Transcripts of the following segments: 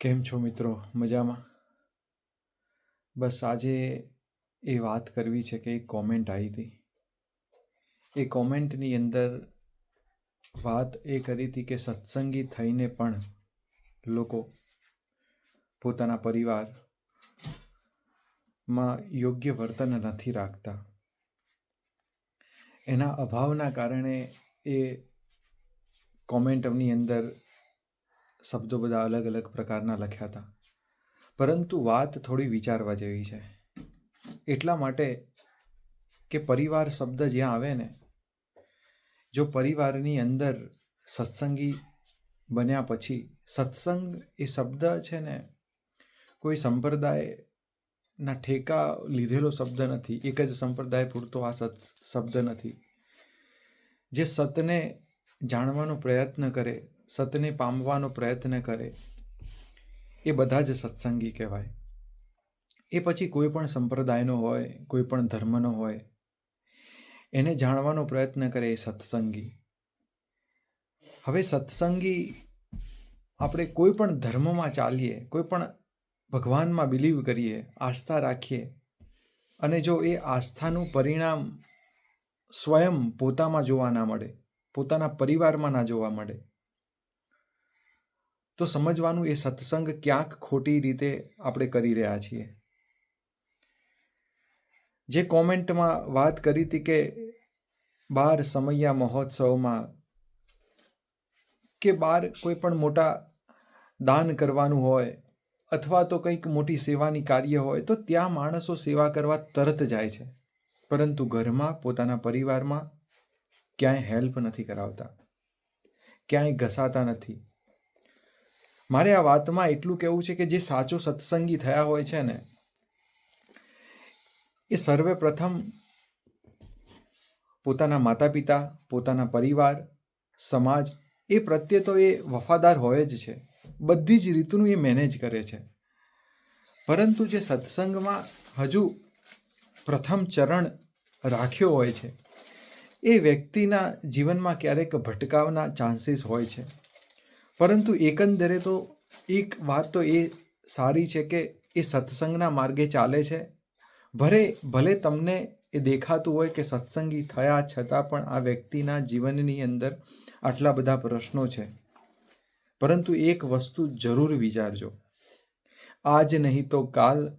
કેમ છો મિત્રો? મજામાં? બસ આજે એ વાત કરવી છે કે એક કોમેન્ટ આવી હતી. એ કોમેન્ટની અંદર વાત એ કરી હતી કે સત્સંગી થઈને પણ લોકો પોતાના પરિવારમાં યોગ્ય વર્તન નથી રાખતા. એના અભાવના કારણે એ કોમેન્ટની અંદર શબ્દો બધા અલગ અલગ પ્રકારના લખ્યા હતા. પરંતુ વાત થોડી વિચારવા જેવી છે. એટલા માટે કે પરિવાર શબ્દ જ્યાં આવે ને, જો પરિવારની અંદર સત્સંગી બન્યા પછી, સત્સંગ એ શબ્દ છે ને, કોઈ સંપ્રદાયના ઠેકા લીધેલો શબ્દ નથી. એક જ સંપ્રદાય પૂરતો આ સત, શબ્દ નથી. જે સતને જાણવાનો પ્રયત્ન કરે સતને પામવાનો પ્રયત્ન કરે, એ બધા જ સત્સંગી કહેવાય. એ પછી કોઈ પણ સંપ્રદાયનો હોય, કોઈ પણ ધર્મનો હોય, એને જાણવાનો પ્રયત્ન કરે એ સત્સંગી. હવે સત્સંગી આપણે કોઈ પણ ધર્મમાં ચાલીએ, કોઈ પણ ભગવાનમાં બિલીવ કરીએ, આસ્થા રાખીએ, અને જો એ આસ્થાનું પરિણામ સ્વયં પોતામાં જોવા ના મળે, પોતાના પરિવારમાં ના જોવા મળે તો સમજવાનું એ સત્સંગ ક્યાંક ખોટી રીતે આપણે કરી રહ્યા છીએ. જે કોમેન્ટમાં વાત કરી હતી કે બાર સમૈયા મહોત્સવમાં કે બાર કોઈ પણ મોટા દાન કરવાનું હોય અથવા તો કંઈક મોટી સેવાની કાર્ય હોય તો ત્યાં માણસો સેવા કરવા તરત જાય છે. પરંતુ ઘરમાં, પોતાના પરિવારમાં ક્યાંય હેલ્પ નથી કરાવતા. ક્યાંય ઘસાતા નથી. મારે આ વાતમાં એટલું કહેવું છે કે જે સાચો સત્સંગી થયા હોય છે ને, એ સર્વે પ્રથમ પોતાના માતા પિતા પોતાના પરિવાર, સમાજ, એ પ્રત્યે તો એ વફાદાર હોય જ છે. બધી જ રીતનું એ મેનેજ કરે છે. પરંતુ જે સત્સંગમાં હજુ પ્રથમ ચરણ રાખ્યો હોય છે, એ વ્યક્તિના જીવનમાં ક્યારેક ભટકાવના ચાન્સીસ હોય છે. પરંતુ એકંદરે તો એક વાત તો એ સારી છે કે એ સત્સંગના માર્ગે ચાલે છે. ભલે ભલે તમને એ દેખાતું હોય કે સત્સંગી થયા છતાં પણ આ વ્યક્તિના જીવનની અંદર આટલા બધા પ્રશ્નો છે. પરંતુ એક વસ્તુ જરૂર વિચારજો. આજ નહીં તો કાલ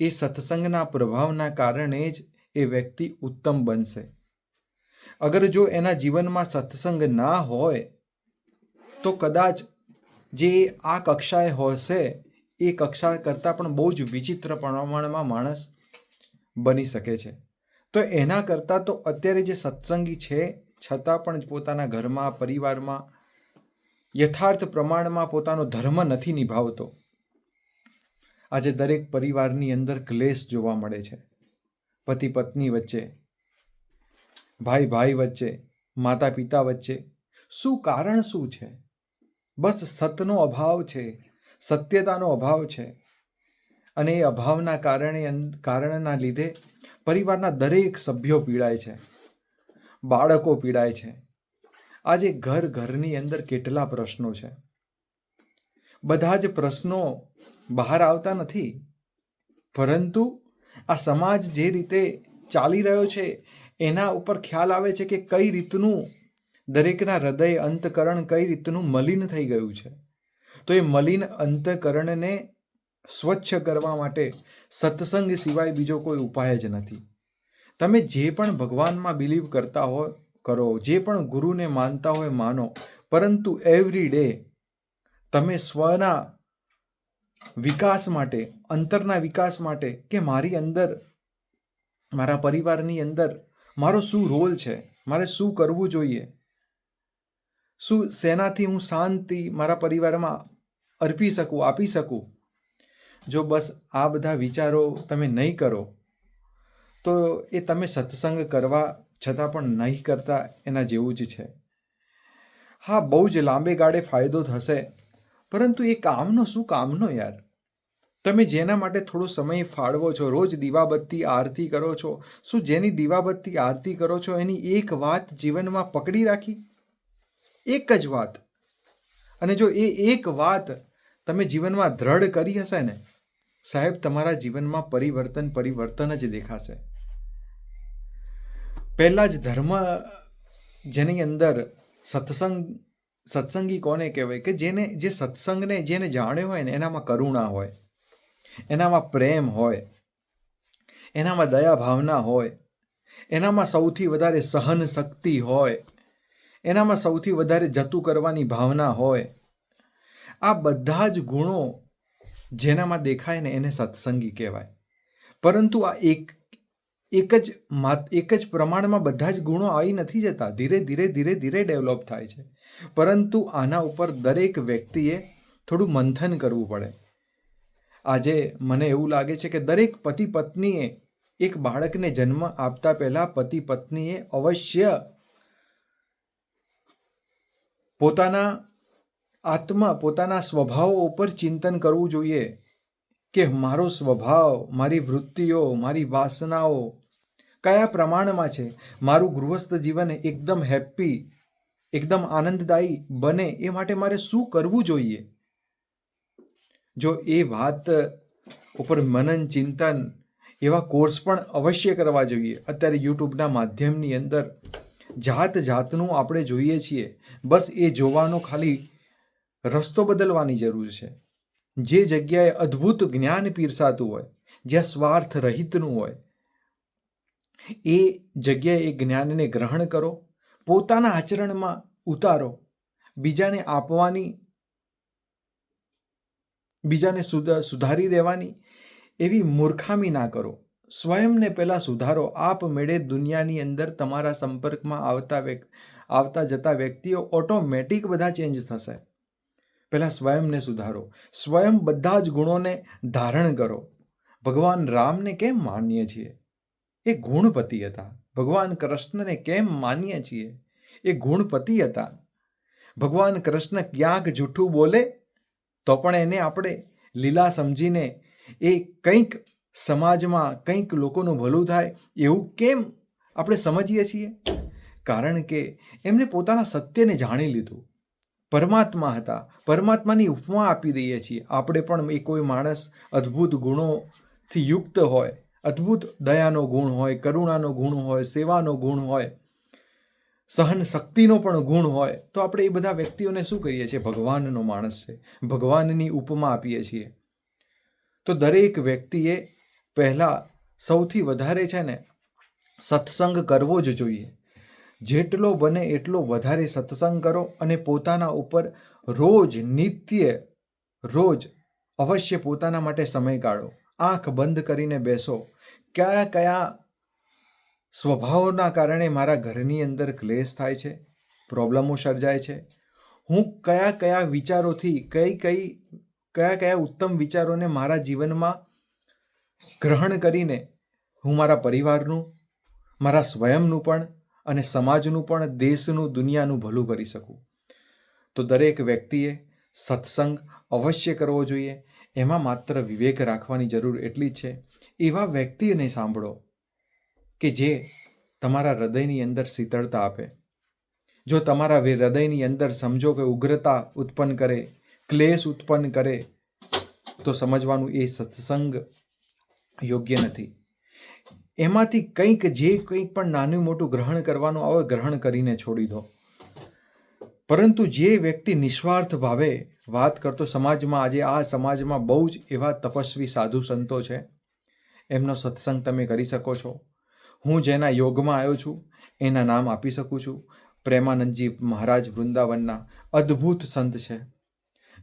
એ સત્સંગના પ્રભાવના કારણે જ એ વ્યક્તિ ઉત્તમ બનશે. અગર જો એના જીવનમાં સત્સંગ ના હોય તો કદાચ જે આ કક્ષાએ હશે, એ કક્ષા કરતાં પણ બહુ જ વિચિત્ર પ્રમાણમાં માણસ બની શકે છે. તો એના કરતાં તો અત્યારે જે સત્સંગી છે, છતાં પણ પોતાના ઘરમાં, પરિવારમાં યથાર્થ પ્રમાણમાં પોતાનો ધર્મ નથી નિભાવતો. આજે દરેક પરિવારની અંદર ક્લેશ જોવા મળે છે. પતિ પત્ની વચ્ચે, ભાઈ ભાઈ વચ્ચે, માતા પિતા વચ્ચે. શું કારણ શું છે? બસ સતનો અભાવ છે, સત્યતાનો અભાવ છે. અને એ અભાવના કારણે કારણના લીધે પરિવારના દરેક સભ્યો પીડાય છે, બાળકો પીડાય છે. આજે ઘર ઘરની અંદર કેટલા પ્રશ્નો છે. બધા જ પ્રશ્નો બહાર આવતા નથી. પરંતુ આ સમાજ જે રીતે ચાલી રહ્યો છે, એના ઉપર ખ્યાલ આવે છે કે કઈ રીતનું દરેકના હૃદય અંતકરણ કઈ રીતનું મલિન થઈ ગયું છે? તો એ મલિન અંતકરણને સ્વચ્છ કરવા માટે સત્સંગ સિવાય બીજો કોઈ ઉપાય જ નથી. તમે જે પણ ભગવાનમાં બિલીવ કરતા હો, કરો. જે પણ ગુરુને માનતા હોય, માનો. પરંતુ એવરી ડે તમે સ્વના વિકાસ માટે, અંતરના વિકાસ માટે કે મારી અંદર, મારા પરિવારની અંદર, મારો શું રોલ છે? મારે શું કરવું જોઈએ? શું શેનાથી હું શાંતિ મારા પરિવારમાં અર્પી શકું, આપી શકું? જો બસ આ બધા વિચારો તમે નહીં કરો, તો એ તમે સત્સંગ કરવા છતાં પણ નહીં કરતા એના જેવું જ છે. હા, બહુ જ લાંબે ગાળે ફાયદો થશે, પરંતુ એ કામનો શું કામનો યાર? તમે જેના માટે થોડો સમય ફાળવો છો, રોજ દીવાબત્તી આરતી કરો છો, શું જેની દીવાબત્તી આરતી કરો છો એની એક વાત જીવનમાં પકડી રાખી? એક જ વાત. અને જો એ એક વાત તમે જીવનમાં દ્રઢ કરી હશે ને, સાહેબ, તમારા જીવનમાં પરિવર્તન પરિવર્તન જ દેખાશે. પહેલાં જ ધર્મ જેની અંદર સત્સંગ, સત્સંગી કોને કહેવાય કે જેને, જે સત્સંગને, જેને જાણ્યો હોય ને, એનામાં કરુણા હોય, એનામાં પ્રેમ હોય, એનામાં દયા ભાવના હોય, એનામાં સૌથી વધારે સહન શક્તિ હોય એનામાં સૌથી વધારે જતું કરવાની ભાવના હોય, આ બધા જ ગુણો જેનામાં દેખાય ને એને સત્સંગી કહેવાય. પરંતુ આ એક એક જ એક જ પ્રમાણમાં બધા જ ગુણો આવી નથી જતા. ધીરે ધીરે ધીરે ધીરે ડેવલપ થાય છે. પરંતુ આના ઉપર દરેક વ્યક્તિએ થોડું મંથન કરવું પડે. આજે મને એવું લાગે છે કે દરેક પતિ પત્નીએ એક બાળકને જન્મ આપતા પહેલાં પતિ પત્નીએ અવશ્ય પોતાના આત્મા, પોતાના સ્વભાવો ઉપર ચિંતન કરવું જોઈએ કે મારો સ્વભાવ, મારી વૃત્તિઓ, મારી વાસનાઓ કયા પ્રમાણમાં છે? મારું ગૃહસ્થ જીવન એકદમ હેપી એકદમ આનંદદાયી બને એ માટે મારે શું કરવું જોઈએ? જો એ વાત ઉપર મનન, ચિંતન એવા કોર્સ પણ અવશ્ય કરવા જોઈએ. અત્યારે યુટ્યુબના માધ્યમની અંદર જાત જાતનું આપણે જોઈએ છીએ. બસ એ જોવાનો ખાલી રસ્તો બદલવાની જરૂર છે. જે જગ્યાએ અદ્ભુત જ્ઞાન પીરસાતું હોય, જ્યાં સ્વાર્થ રહિતનું હોય, એ જગ્યાએ એ જ્ઞાનને ગ્રહણ કરો, પોતાના આચરણમાં ઉતારો, બીજાને આપવાની, બીજાને સુધ, સુધારી દેવાની એવી મૂર્ખામી ના કરો. સ્વયંને પહેલાં સુધારો. આપમેળે દુનિયાની અંદર તમારા સંપર્કમાં આવતા વ્યક્ત આવતા જતા વ્યક્તિઓ ઓટોમેટિક બધા ચેન્જ થશે. પહેલાં સ્વયંને સુધારો. સ્વયં બધા જ ગુણોને ધારણ કરો. ભગવાન રામને કેમ માનીએ છીએ? એ ગુણપતિ હતા. ભગવાન કૃષ્ણને કેમ માનીએ છીએ? એ ગુણપતિ હતા. ભગવાન કૃષ્ણ ક્યાંક જૂઠું બોલે, તો પણ એને આપણે લીલા સમજીને એ કંઈક સમાજમાં કંઈક લોકોનું ભલું થાય, એવું કેમ આપણે સમજીએ છીએ? કારણ કે એમને પોતાના સત્યને જાણી લીધું. પરમાત્મા હતા. પરમાત્માની ઉપમા આપી દઈએ છીએ. આપણે પણ એ કોઈ માણસ અદ્ભુત ગુણોથી યુક્ત હોય, અદ્ભુત દયાનો ગુણ હોય, કરુણાનો ગુણ હોય, સેવાનો ગુણ હોય, સહન શક્તિનો પણ ગુણ હોય, તો આપણે એ બધા વ્યક્તિઓને શું કરીએ છીએ? ભગવાનનો માણસ છે. ભગવાનની ઉપમા આપીએ છીએ. તો દરેક વ્યક્તિએ પહેલાં સૌથી વધારે છે ને સત્સંગ કરવો જ જોઈએ. જેટલો બને એટલો વધારે સત્સંગ કરો અને પોતાના ઉપર રોજ નિત્ય રોજ અવશ્ય પોતાના માટે સમય કાઢો. આંખ બંધ કરીને બેસો. કયા કયા સ્વભાવના કારણે મારા ઘરની અંદર ક્લેશ થાય છે? પ્રોબ્લમો સર્જાય છે? હું કયા કયા વિચારોથી, કઈ કઈ, કયા કયા ઉત્તમ વિચારોને મારા જીવનમાં ગ્રહણ કરીને હું મારા પરિવારનું, મારા સ્વયંનું પણ અને સમાજનું પણ દેશનું, દુનિયાનું ભલું કરી શકું. તો દરેક વ્યક્તિએ સત્સંગ અવશ્ય કરવો જોઈએ. એમાં માત્ર વિવેક રાખવાની જરૂર એટલી જ છે. એવા વ્યક્તિને સાંભળો કે જે તમારા હૃદયની અંદર શીતળતા આપે. જો તમારા હૃદયની અંદર સમજો કે ઉગ્રતા ઉત્પન્ન કરે, ક્લેશ ઉત્પન્ન કરે, તો સમજવાનું એ સત્સંગ યોગ્ય નથી. એમાંથી કંઈક જે કંઈક પણ નાનું મોટું ગ્રહણ કરવાનું આવે, ગ્રહણ કરીને છોડી દો. પરંતુ જે વ્યક્તિ નિસ્વાર્થ ભાવે વાત કરતો, સમાજમાં આજે આ સમાજમાં બહુ જ એવા તપસ્વી, સાધુ સંતો છે. એમનો સત્સંગ તમે કરી શકો છો. હું જેના યોગમાં આવ્યો છું, એના નામ આપી શકું છું. પ્રેમાનંદજી મહારાજ વૃંદાવનના અદ્ભુત સંત છે.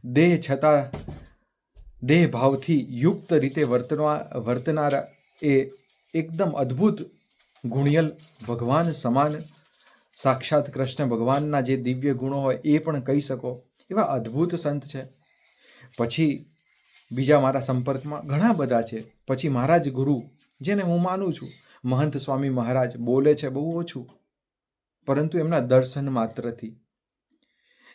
દેહ છતાં દેહ ભાવથી યુક્ત રીતે વર્તવા વર્તનારા એ એકદમ અદ્ભુત ગુણિયલ ભગવાન સમાન. સાક્ષાત કૃષ્ણ ભગવાનના જે દિવ્ય ગુણો હોય એ પણ કહી શકો. એવા અદ્ભુત સંત છે. પછી બીજા મારા સંપર્કમાં ઘણા બધા છે. પછી મહારાજ ગુરુ, જેને હું માનું છું. મહંત સ્વામી મહારાજ બોલે છે બહુ ઓછું. પરંતુ એમના દર્શન માત્રથી.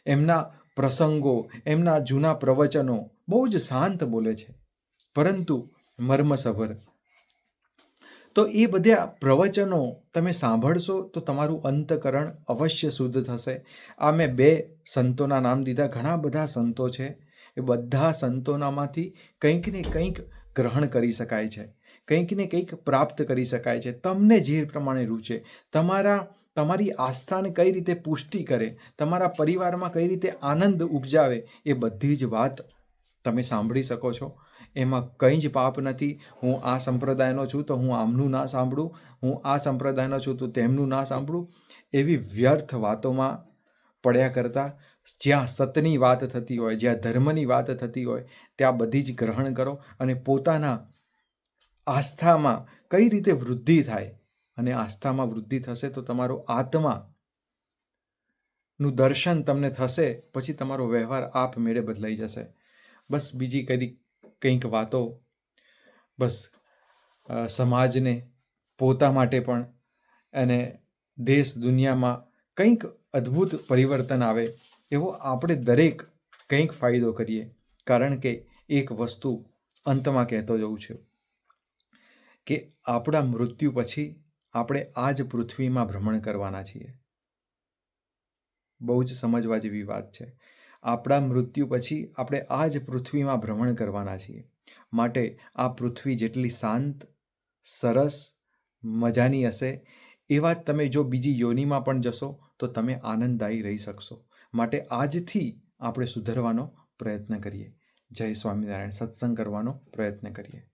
એમના પ્રસંગો, એમના જૂના પ્રવચનો બહુ જ શાંત બોલે છે. પરંતુ મર્મસભર. તો એ બધા પ્રવચનો તમે સાંભળશો તો તમારું અંતકરણ અવશ્ય શુદ્ધ થશે. આ મેં બે સંતોના નામ દીધા. ઘણા બધા સંતો છે. એ બધા સંતોનામાંથી કંઈક ને કંઈક ગ્રહણ કરી શકાય છે. કંઈક ને કંઈક પ્રાપ્ત કરી શકાય છે. તમને જે પ્રમાણે રૂચે, તમારા, તમારી આસ્થાને કઈ રીતે પુષ્ટિ કરે, તમારા પરિવારમાં કઈ રીતે આનંદ ઉપજાવે, એ બધી જ વાત તમે સાંભળી શકો છો. એમાં કંઈ જ પાપ નથી. હું આ સંપ્રદાયનો છું તો હું આમનું ના સાંભળું. હું આ સંપ્રદાયનો છું તો તેમનું ના સાંભળું. એવી વ્યર્થ વાતોમાં પડ્યા કરતાં, જ્યાં સતની વાત થતી હોય, જ્યાં ધર્મની વાત થતી હોય, ત્યાં બધી જ ગ્રહણ કરો અને પોતાના આસ્થામાં કઈ રીતે વૃદ્ધિ થાય? અને આસ્થામાં વૃદ્ધિ થશે તો તમારો આત્મા નું દર્શન તમને થશે, પછી તમારો વ્યવહાર આપમેળે બદલાઈ જશે. બસ બીજી કઈ કંઈક વાતો, બસ સમાજને, પોતા માટે પણ, અને દેશ દુનિયામાં કંઈક અદ્ભુત પરિવર્તન આવે, એવો આપણે દરેક કંઈક ફાયદો કરીએ. કારણ કે એક વસ્તુ અંતમાં કહેતો જવું છું. કે આપણા મૃત્યુ પછી આપણે આ જ પૃથ્વીમાં ભ્રમણ કરવાના છીએ. બહુ જ સમજવા જેવી વાત છે. આપણા મૃત્યુ પછી આપણે આ જ પૃથ્વીમાં ભ્રમણ કરવાના છીએ. માટે આ પૃથ્વી જેટલી શાંત, સરસ, મજાની હશે એવા જ તમે જો બીજી યોનિમાં પણ જશો, તો તમે આનંદદાયી રહી શકશો. માટે આજથી આપણે સુધરવાનો પ્રયત્ન કરીએ. જય સ્વામિનારાયણ. સત્સંગ કરવાનો પ્રયત્ન કરીએ.